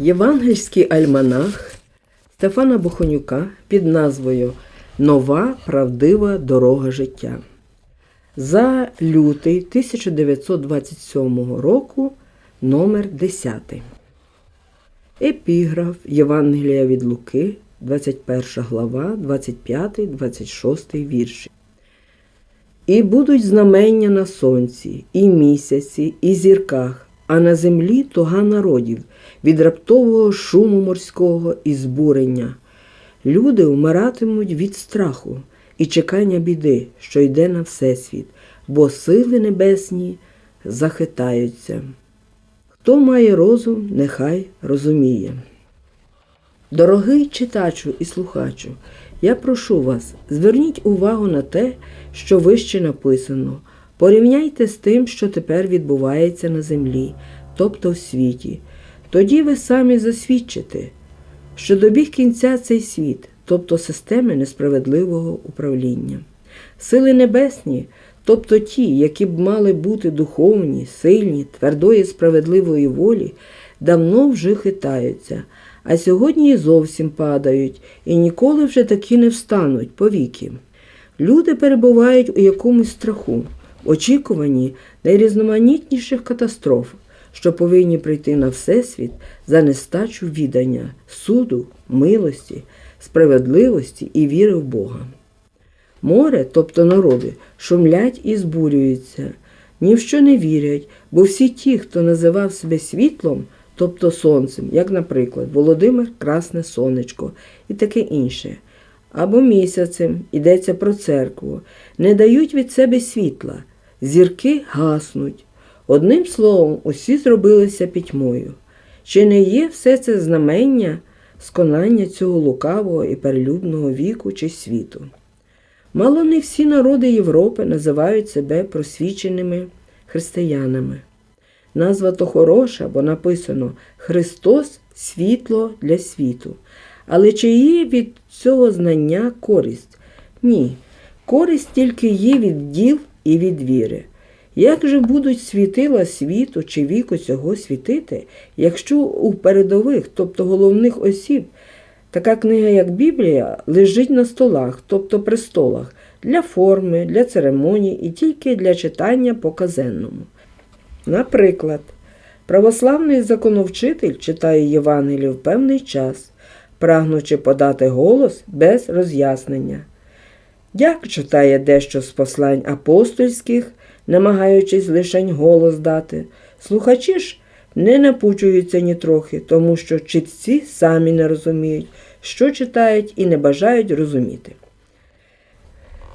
Євангельський альманах Стефана Бохонюка під назвою Нова правдива дорога життя. За лютий 1927 року номер 10. Епіграф Євангелія від Луки, 21 глава, 25-26 вірші. І будуть знамення на сонці, і місяці, і зірках, а на землі туга народів від раптового шуму морського і збурення. Люди вмиратимуть від страху і чекання біди, що йде на всесвіт, бо сили небесні захитаються. Хто має розум, нехай розуміє. Дорогий читачу і слухачу, я прошу вас, зверніть увагу на те, що вище написано. Порівняйте з тим, що тепер відбувається на землі, тобто в світі. Тоді ви самі засвідчите, що добіг кінця цей світ, тобто системи несправедливого управління. Сили небесні, тобто ті, які б мали бути духовні, сильні, твердої справедливої волі, давно вже хитаються, а сьогодні і зовсім падають, і ніколи вже таки не встануть повіки. Люди перебувають у якомусь страху, очікуванні найрізноманітніших катастроф, що повинні прийти на Всесвіт за нестачу відання, суду, милості, справедливості і віри в Бога. Море, тобто народи, шумлять і збурюються, ні в що не вірять, бо всі ті, хто називав себе світлом, тобто сонцем, як, наприклад, Володимир Красне Сонечко і таке інше, або місяцем йдеться про церкву, не дають від себе світла, зірки гаснуть. Одним словом, усі зробилися пітьмою. Чи не є все це знамення сконання цього лукавого і перелюбного віку чи світу? Мало не всі народи Європи називають себе просвіченими християнами. Назва то хороша, бо написано Христос світло для світу. Але чи є від цього знання користь? Ні. Користь тільки є від діл і від віри. Як же будуть світила світу чи віку цього світити, якщо у передових, тобто головних осіб, така книга, як Біблія, лежить на столах, тобто престолах, для форми, для церемоній і тільки для читання по казенному? Наприклад, православний законовчитель читає Євангелію в певний час, прагнучи подати голос без роз'яснення. Дяк читає дещо з послань апостольських, намагаючись лишень голос дати. Слухачі ж не напучуються нітрохи, тому що читці самі не розуміють, що читають і не бажають розуміти.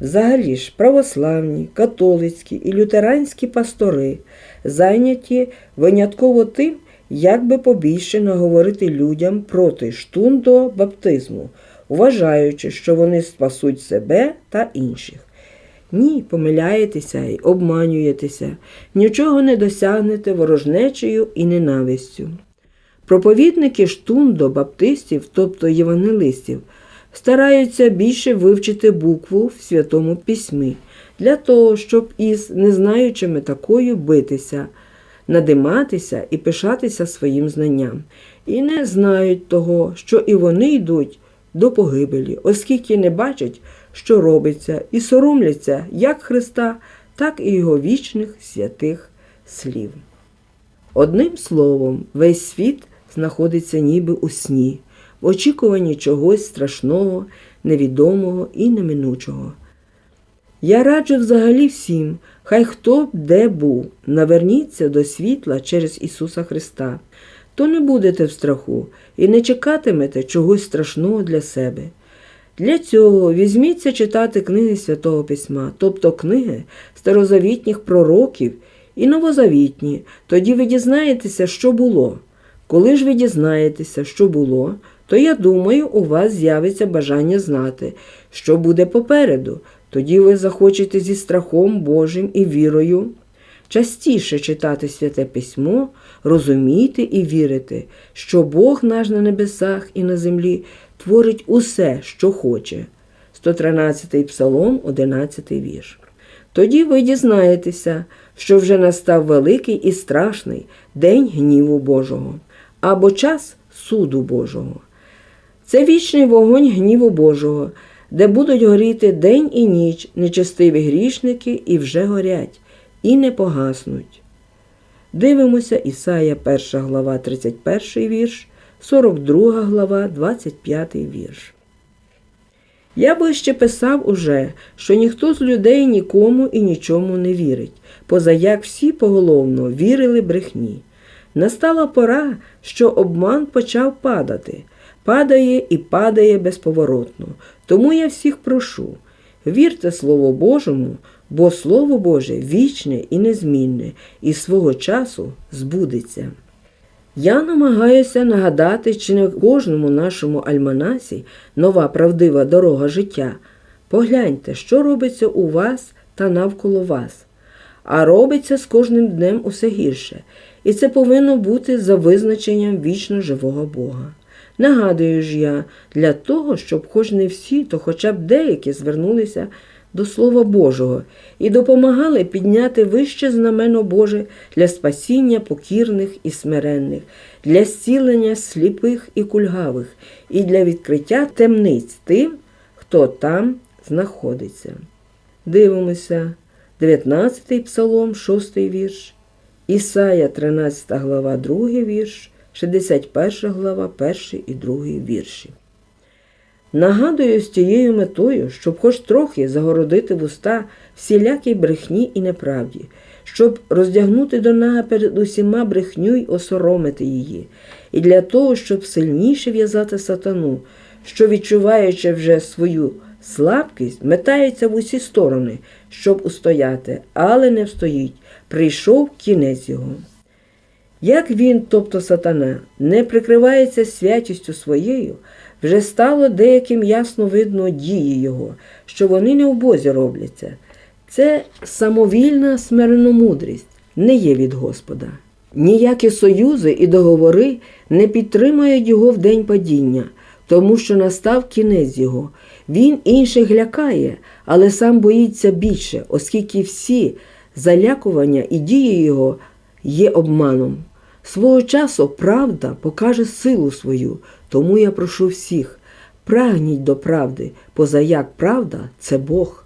Взагалі ж православні, католицькі і лютеранські пастори зайняті винятково тим, як би побільше наговорити людям проти штундо баптизму, вважаючи, що вони спасуть себе та інших. Ні, помиляєтеся і обманюєтеся, нічого не досягнете ворожнечею і ненавистю. Проповідники штундо баптистів, тобто євангелистів, стараються більше вивчити букву в Святому Письмі, для того, щоб із незнаючими такою битися, надиматися і пишатися своїм знанням. І не знають того, що і вони йдуть до погибелі, оскільки не бачать, що робиться, і соромляться як Христа, так і Його вічних святих слів. Одним словом, весь світ знаходиться ніби у сні, в очікуванні чогось страшного, невідомого і неминучого. Я раджу взагалі всім, хай хто б де був, наверніться до світла через Ісуса Христа, то не будете в страху і не чекатимете чогось страшного для себе. Для цього візьміться читати книги Святого Письма, тобто книги старозавітніх пророків і новозавітні, тоді ви дізнаєтеся, що було. Коли ж ви дізнаєтеся, що було, то я думаю, у вас з'явиться бажання знати, що буде попереду. Тоді ви захочете зі страхом Божим і вірою частіше читати святе письмо, розуміти і вірити, що Бог наш на небесах і на землі творить усе, що хоче. 113-й псалом, 11 вірш. Тоді ви дізнаєтеся, що вже настав великий і страшний день гніву Божого, або час суду Божого. Це вічний вогонь гніву Божого, де будуть горіти день і ніч нечестиві грішники і вже горять, і не погаснуть. Дивимося Ісая 1 глава 31 вірш, 42 глава 25 вірш. Я вище писав уже, що ніхто з людей нікому і нічому не вірить, поза як всі поголовно вірили брехні. Настала пора, що обман почав падати, падає і падає безповоротно. Тому я всіх прошу, вірте Слову Божому, бо Слово Боже вічне і незмінне, і свого часу збудеться. Я намагаюся нагадати, чи не в кожному нашому альманасі нова правдива дорога життя. Погляньте, що робиться у вас та навколо вас. А робиться з кожним днем усе гірше, і це повинно бути за визначенням вічно живого Бога. Нагадую ж я, для того, щоб хоч не всі, то хоча б деякі звернулися до Слова Божого і допомагали підняти вище знамено Боже для спасіння покірних і смиренних, для зцілення сліпих і кульгавих, і для відкриття темниць тим, хто там знаходиться. Дивимося, 19 псалом, 6 вірш, Ісая, 13 глава, 2 вірш, 61 глава, 1 і 2 вірші. Нагадую з тією метою, щоб хоч трохи загородити вуста всілякій брехні і неправді, щоб роздягнути до нага перед усіма брехню й осоромити її, і для того, щоб сильніше в'язати сатану, що, відчуваючи вже свою слабкість, метається в усі сторони, щоб устояти, але не встоїть, прийшов кінець його. Як він, тобто сатана, не прикривається святістю своєю, вже стало деяким ясно видно дії його, що вони не в Бозі робляться. Це самовільна смиренномудрість, не є від Господа. Ніякі союзи і договори не підтримують його в день падіння, тому що настав кінець його. Він інших лякає, але сам боїться більше, оскільки всі залякування і дії його є обманом. Свого часу правда покаже силу свою, тому я прошу всіх, прагніть до правди, поза як правда це Бог.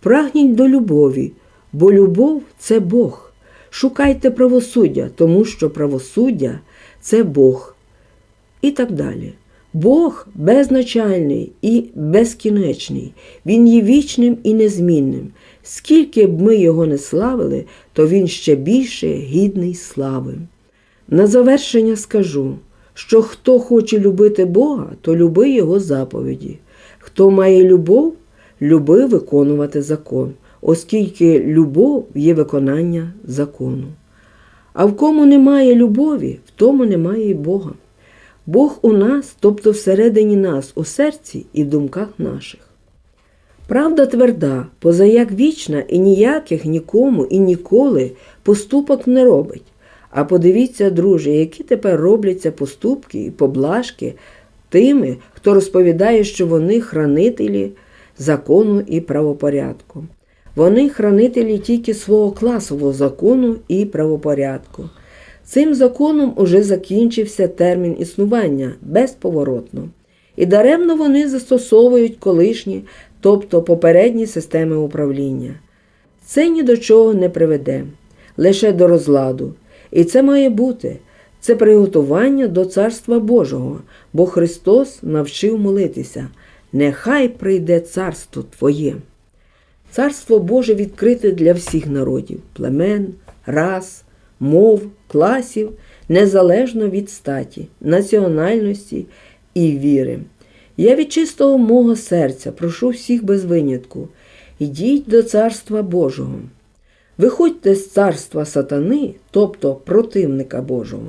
Прагніть до любові, бо любов це Бог. Шукайте правосуддя, тому що правосуддя це Бог. І так далі. Бог безначальний і безкінечний, Він є вічним і незмінним. Скільки б ми його не славили, то він ще більше гідний слави. На завершення скажу, що хто хоче любити Бога, то люби Його заповіді. Хто має любов, люби виконувати закон, оскільки любов є виконання закону. А в кому немає любові, в тому немає і Бога. Бог у нас, тобто всередині нас, у серці і в думках наших. Правда тверда, позаяк вічна і ніяких нікому і ніколи поступок не робить. А подивіться, друже, які тепер робляться поступки і поблажки тими, хто розповідає, що вони хранителі закону і правопорядку. Вони хранителі тільки свого класового закону і правопорядку. Цим законом уже закінчився термін існування безповоротно. І даремно вони застосовують колишні, тобто попередні системи управління. Це ні до чого не приведе, лише до розладу. І це має бути це приготування до Царства Божого, бо Христос навчив молитися. Нехай прийде царство Твоє. Царство Боже відкрите для всіх народів, племен, рас, мов, класів, незалежно від статі, національності і віри. Я від чистого мого серця прошу всіх без винятку, ідіть до Царства Божого. Виходьте з царства сатани, тобто противника Божого.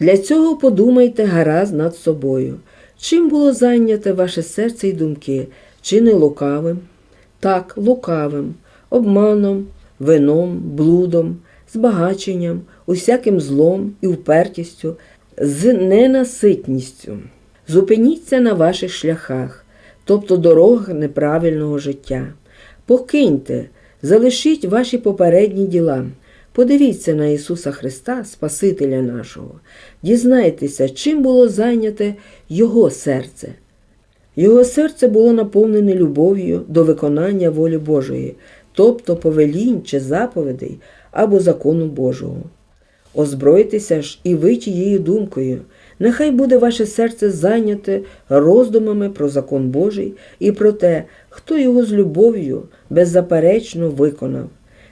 Для цього подумайте гаразд над собою, чим було зайняте ваше серце і думки, чи не лукавим, так, лукавим, обманом, вином, блудом, збагаченням, усяким злом і впертістю, з ненаситністю. Зупиніться на ваших шляхах, тобто дорогах неправильного життя. Покиньте. Залишіть ваші попередні діла, Подивіться на Ісуса Христа, Спасителя нашого, дізнайтеся, чим було зайняте Його серце. Його серце було наповнене любов'ю до виконання волі Божої, тобто повелінь чи заповідей або закону Божого. Озбройтеся ж і ви тією думкою. Нехай буде ваше серце зайняте роздумами про закон Божий і про те, хто його з любов'ю беззаперечно виконав.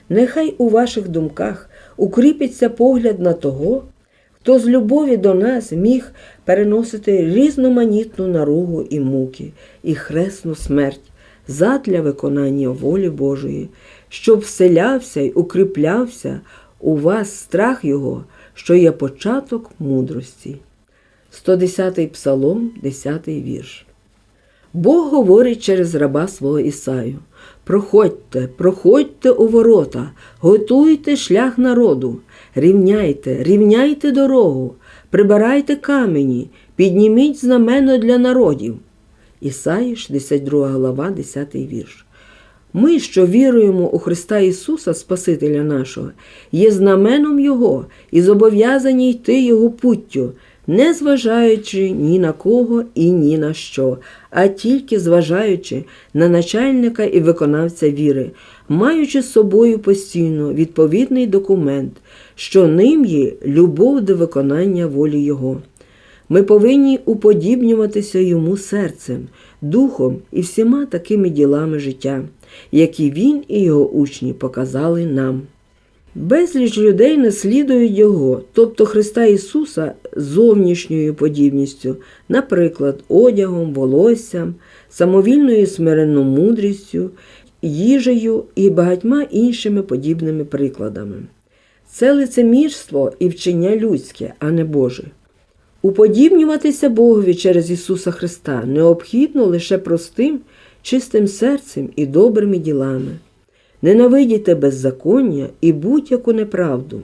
Нехай у ваших думках укріпиться погляд на того, хто з любові до нас міг переносити різноманітну наругу і муки, і хресну смерть задля виконання волі Божої, щоб вселявся й укріплявся у вас страх Його, що є початок мудрості. 110-й Псалом, 10-й вірш. Бог говорить через раба свого Ісаю. Проходьте, проходьте у ворота, готуйте шлях народу, рівняйте, рівняйте дорогу, прибирайте камені, підніміть знамено для народів. Ісаї, 62 глава, 10 вірш. Ми, що віруємо у Христа Ісуса, Спасителя нашого, є знаменом Його і зобов'язані йти Його путтю, не зважаючи ні на кого і ні на що, а тільки зважаючи на начальника і виконавця віри, маючи з собою постійно відповідний документ, що ним є любов до виконання волі Його. Ми повинні уподібнюватися йому серцем, духом і всіма такими ділами життя, які він і його учні показали нам. Безліч людей наслідують Його, тобто Христа Ісуса зовнішньою подібністю, наприклад, одягом, волоссям, самовільною смиренною мудрістю, їжею і багатьма іншими подібними прикладами. Це лицемірство і вчення людське, а не Боже. Уподібнюватися Богові через Ісуса Христа необхідно лише простим, чистим серцем і добрими ділами. Ненавидіте беззаконня і будь-яку неправду,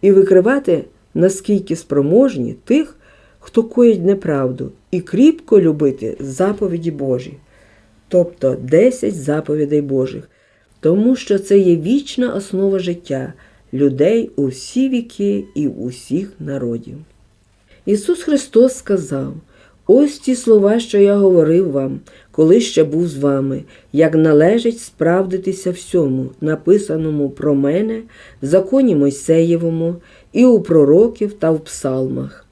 і викривати, наскільки спроможні тих, хто коїть неправду, і кріпко любити заповіді Божі, тобто 10 заповідей Божих, тому що це є вічна основа життя людей у всі віки і усіх народів. Ісус Христос сказав: Ось ті слова, що я говорив вам, коли ще був з вами, як належить справдитися всьому, написаному про мене в законі Мойсеєвому, і у пророків та в псалмах.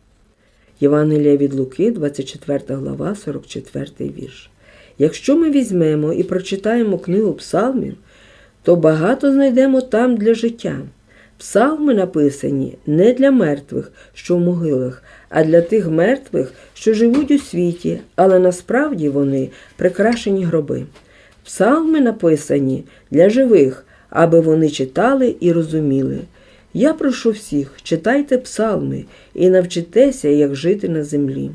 Євангелія від Луки, 24 глава, 44 вірш. Якщо ми візьмемо і прочитаємо книгу псалмів, то багато знайдемо там для життя. Псалми написані не для мертвих, що в могилах, а для тих мертвих, що живуть у світі, але насправді вони прикрашені гроби. Псалми написані для живих, аби вони читали і розуміли. Я прошу всіх, читайте псалми і навчитеся, як жити на землі.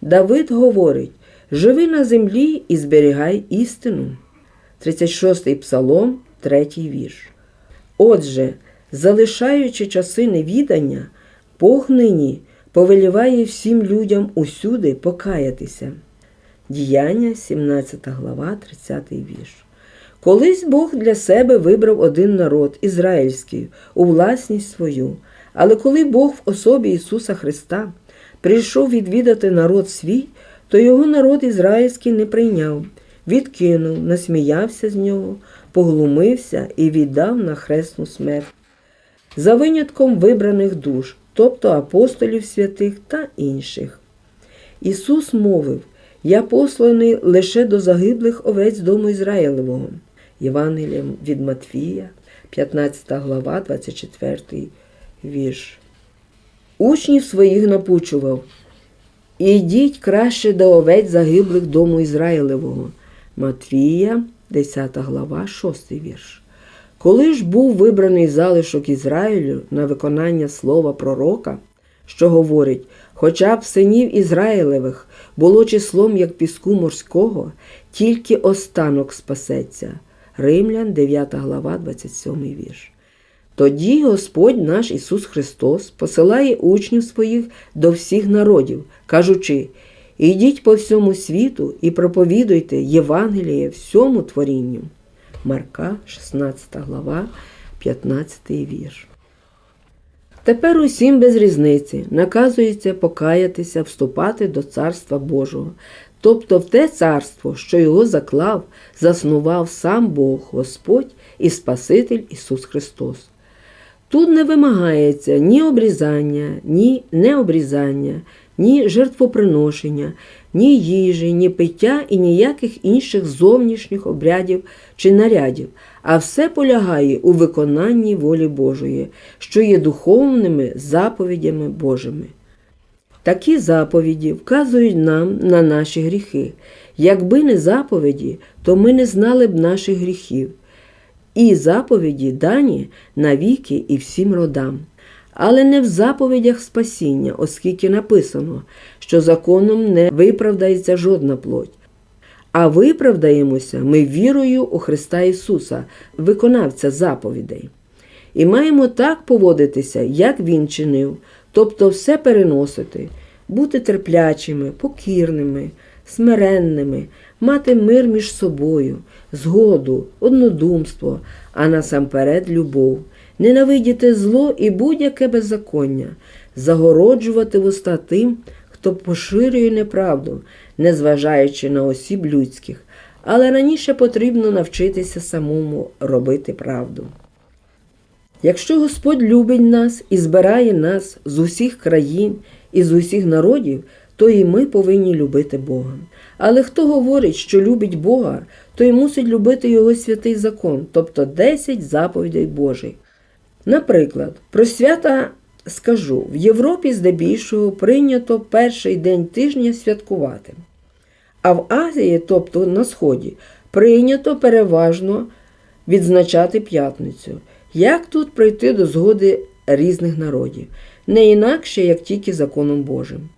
Давид говорить: живи на землі і зберігай істину. 36-й псалом, 3 вірш. Отже, залишаючи часи невідання, Бог нині повеліває всім людям усюди покаятися. Діяння, 17 глава, 30 вірш. Колись Бог для себе вибрав один народ ізраїльський у власність свою, але коли Бог в особі Ісуса Христа прийшов відвідати народ свій, то його народ ізраїльський не прийняв, відкинув, насміявся з нього, поглумився і віддав на хресну смерть. За винятком вибраних душ, тобто апостолів святих та інших. Ісус мовив: Я посланий лише до загиблих овець дому Ізраїлевого. Євангелієм від Матвія, 15 глава, 24 вірш. Учнів своїх напучував. Ідіть краще до овець загиблих дому Ізраїлевого. Матвія, 10 глава, 6 вірш. Коли ж був вибраний залишок Ізраїлю на виконання слова пророка, що говорить, хоча б синів Ізраїлевих було числом як піску морського, тільки останок спасеться. Римлян, 9 глава, 27 вірш. Тоді Господь наш Ісус Христос посилає учнів своїх до всіх народів, кажучи, ідіть по всьому світу і проповідуйте Євангеліє всьому творінню. Марка, 16 глава, 15 вірш. Тепер усім без різниці наказується покаятися, вступати до Царства Божого, тобто в те царство, що його заклав, заснував сам Бог, Господь і Спаситель Ісус Христос. Тут не вимагається ні обрізання, ні необрізання, ні жертвоприношення, ні їжі, ні пиття і ніяких інших зовнішніх обрядів чи нарядів, а все полягає у виконанні волі Божої, що є духовними заповідями Божими. Такі заповіді вказують нам на наші гріхи. Якби не заповіді, то ми не знали б наших гріхів. І заповіді дані навіки і всім родам. Але не в заповідях спасіння, оскільки написано, що законом не виправдається жодна плоть. А виправдаємося ми вірою у Христа Ісуса, виконавця заповідей. І маємо так поводитися, як Він чинив, тобто все переносити, бути терплячими, покірними, смиренними, мати мир між собою, згоду, однодумство, а насамперед любов, ненавидіти зло і будь-яке беззаконня, загороджувати вуста тим, хто поширює неправду, незважаючи на осіб людських, але раніше потрібно навчитися самому робити правду. Якщо Господь любить нас і збирає нас з усіх країн і з усіх народів, то і ми повинні любити Бога. Але хто говорить, що любить Бога, той мусить любити Його святий закон, тобто 10 заповідей Божих. Наприклад, про свята скажу: в Європі здебільшого прийнято перший день тижня святкувати. А в Азії, тобто на Сході, прийнято переважно відзначати п'ятницю. Як тут прийти до згоди різних народів? Не інакше, як тільки законом Божим.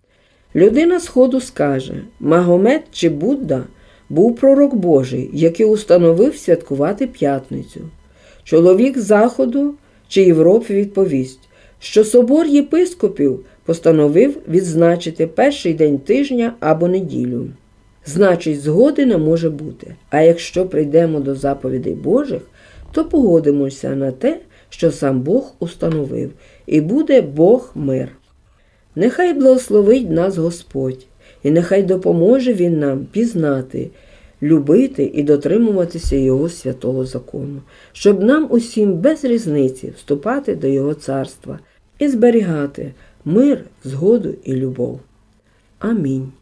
Людина Сходу скаже: Магомед чи Будда був пророк Божий, який установив святкувати п'ятницю. Чоловік Заходу чи Європи відповість, що собор єпископів постановив відзначити перший день тижня або неділю. Значить, згоди не може бути. А якщо прийдемо до заповідей Божих, то погодимося на те, що сам Бог установив, і буде Бог мир. Нехай благословить нас Господь, і нехай допоможе Він нам пізнати, любити і дотримуватися Його святого закону, щоб нам усім без різниці вступати до Його царства і зберігати мир, згоду і любов. Амінь.